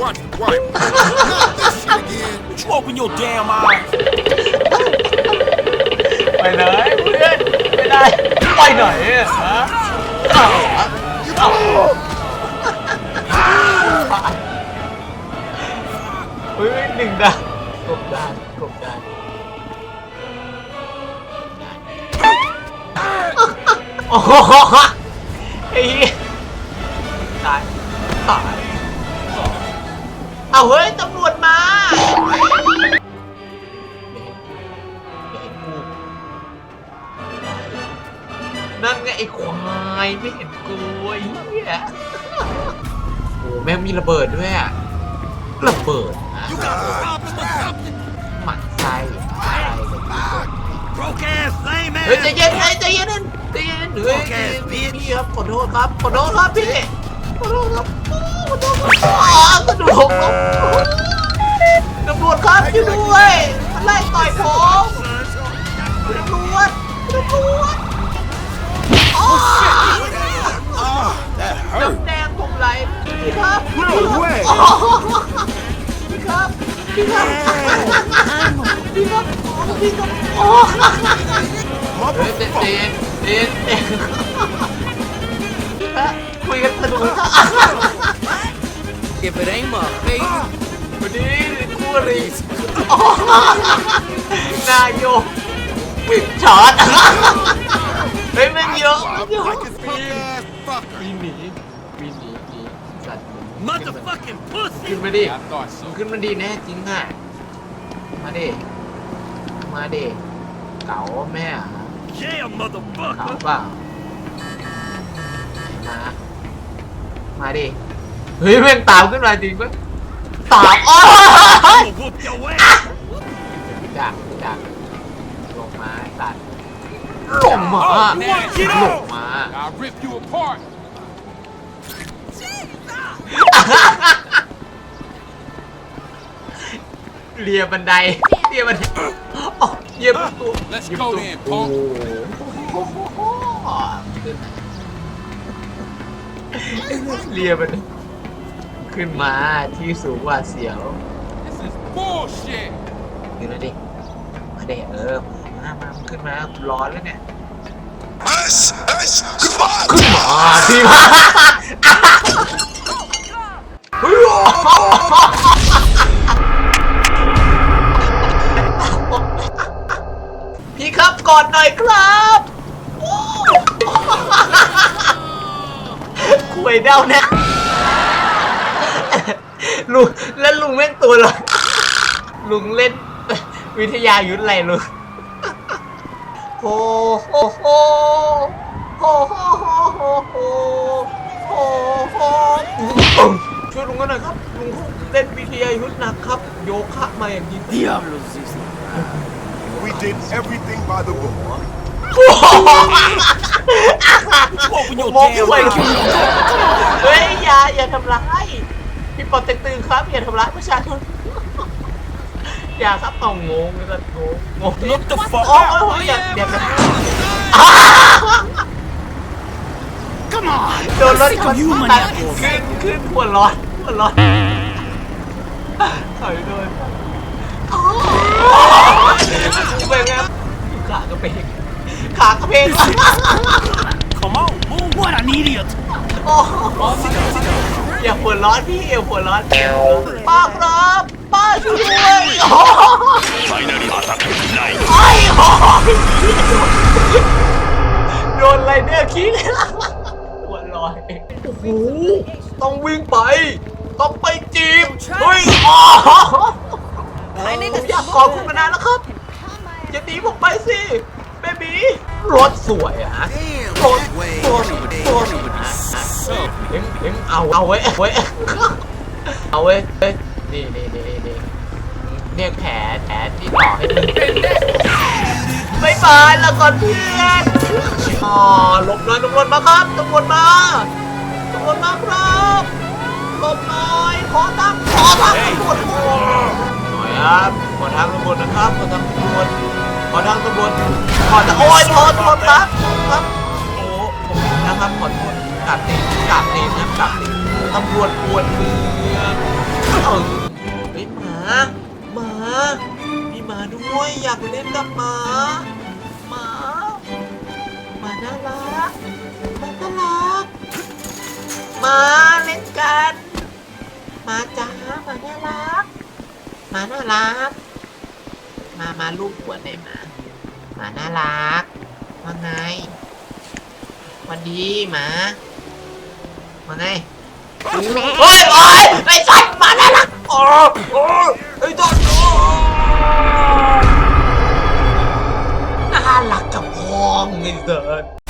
watch the wipe. Not this shit again. Would you open your damn eyes? ไปไหนเพื่อนไปไหนไปไหนอะฮะอ้าวอ้าวเฮ้ยหนึ่งดาวกบดานกบดานโอ้โหไอ้เหี้ยตายตาย เอาเฮ้ยตำรวจมาไม่เห็นไม่เห็นกูนั่นไงไอ้ควายไม่เห็นกูไอ้เหี้ยโอ้แม่งมีระเบิดด้วยอะระเบิดนะ You got problems or something? หมันไส้ไส้ Broke ass lame เฮ้ยใจ ass. เย็นเฮ้ยใจเย็นใจเย็นเฮ้ยพี่พี่ครับขอโทษครับขอโทษครับพี่ขอโทษครับขอโทษครับอ๋อกร ไหลพี่ครับ No way. อ๋อพี่ครับพี่ครับพี่ครับพี่ครับโอ้เฮ้ยเต้น Motherfucker. เต้นเต้นเต้นฮะคุยกันสนุกครับ If it ain't my baby. วันนี้คู่อรีอ๋อนายโยกปิดช็อตเฮ้ยม่งเยอะ Like เ Motherfucking ขึ้น pussy. มาดิ I thought so. ขึ้นมาดีแน่จริงอะ มาดิ มาดิ เก๋าแม่อะ Yeah, เก๋า motherfucker. เปล่ามา มาดิ เฮ้ยแม่งตามขึ้นมาจริงปะตามอ้อ I'ma whoop your ass. จากจากลงมาตัดลงมา Oh, ล boy, งมา I'll rip you apart. เลียบันไดเลียบันไดอ๋อเหยียบประตู Let's เหยียบ go ประตู then, โอ้ punk. โหเลียบันไดขึ้นมาที่สูงกว่าเสียว This is bullshit. ขึ้นมาดิมาเดเออ มามามาขึ้นมาร้อนแล้วเนี่ย Hush, hush, come on. ขึ้นมาที่มา อดหน่อยครับคุยเด้านี่ยลุงแล้วลุงแม่งตัวเลยลุงเล่นวิทยายุทธอะไรลุงโฮโฮโฮโฮโฮโฮโฮโฮโฮโฮช่วยลุงกันหน่อยครับ ลุงเล่นวิทยายุทธหนักครับ โยคะมาอย่างดี Diablo, Zizi. We did everything by the book. Would you open your มอง damn ไม่ไหว eyes? เฮ้ยอย่าอย่าทำร้ายพี่ปอเต็กตึงครับอย่าทำร้ายประชาชนอย่าครับเอางงเลยกันงงงง Look the fuck โอ้ย out. โอ้ยอย่าอย่ากัน Come on. โดนรถชน You ตัด maniac. ขึ้นขึ้นหัวร้อนหัวร้อนถอยโดนเเพงขากระเพง Come on, move. What an idiot. โอ้อย่าหัวร้อนพี่อย่าหัวร้อนป้าครับป้าช่วยด้วยโอ้ Finally attack line. ไอ้โอ้โดนไรเดอร์คิกหัวลอยโอ้โหต้องวิ่งไป ต้องไปจีบเฮ้ยอ๋อผมอยากกอดคุณมานานแล้วครับ อย่าตีผมไปสิเบบีรถสวยอะ Damn. รถรถรถเอ็มเอ็มเอาเอาไว้เอาไว้เอาไว้เฮ้ยนี่นี่นี่นี่เนี่ยแผลแผลที่ต่อให้มึงไม่บายแล้วก่อนเพื่อนอ๋อหลบหน่อยตำรวจมาครับตำรวจมาตำรวจมาครับหลบหน่อยขอทางขอทางตำรวจหน่อยครับขอทางตำรวจนะครับขอทางตำรวจ ขอทางตำรวจขอทางโอ้ยโทษโทษครับครับโอ้ผมนะครับขอโทษกราบตีนกราบตีนนะกราบตีนตำรวจปวดเมืองเฮ้ยหมาหมามีหมาด้วยอยากเล่นกับหมาหมาหมาน่ารักหมาน่ารักหมาเล่นกันหมาจ้าหมาน่ารักหมาน่ารัก มามาลูกหัวหน่อยหมาหมาน่ารักว่าไงวันดีหมาว่าไงโอ้ยโอ้ยไอ้สัตว์มาน่ารักโอ้โอ้ไอ้ตัวน่ารักกับพองไอ้สัตว์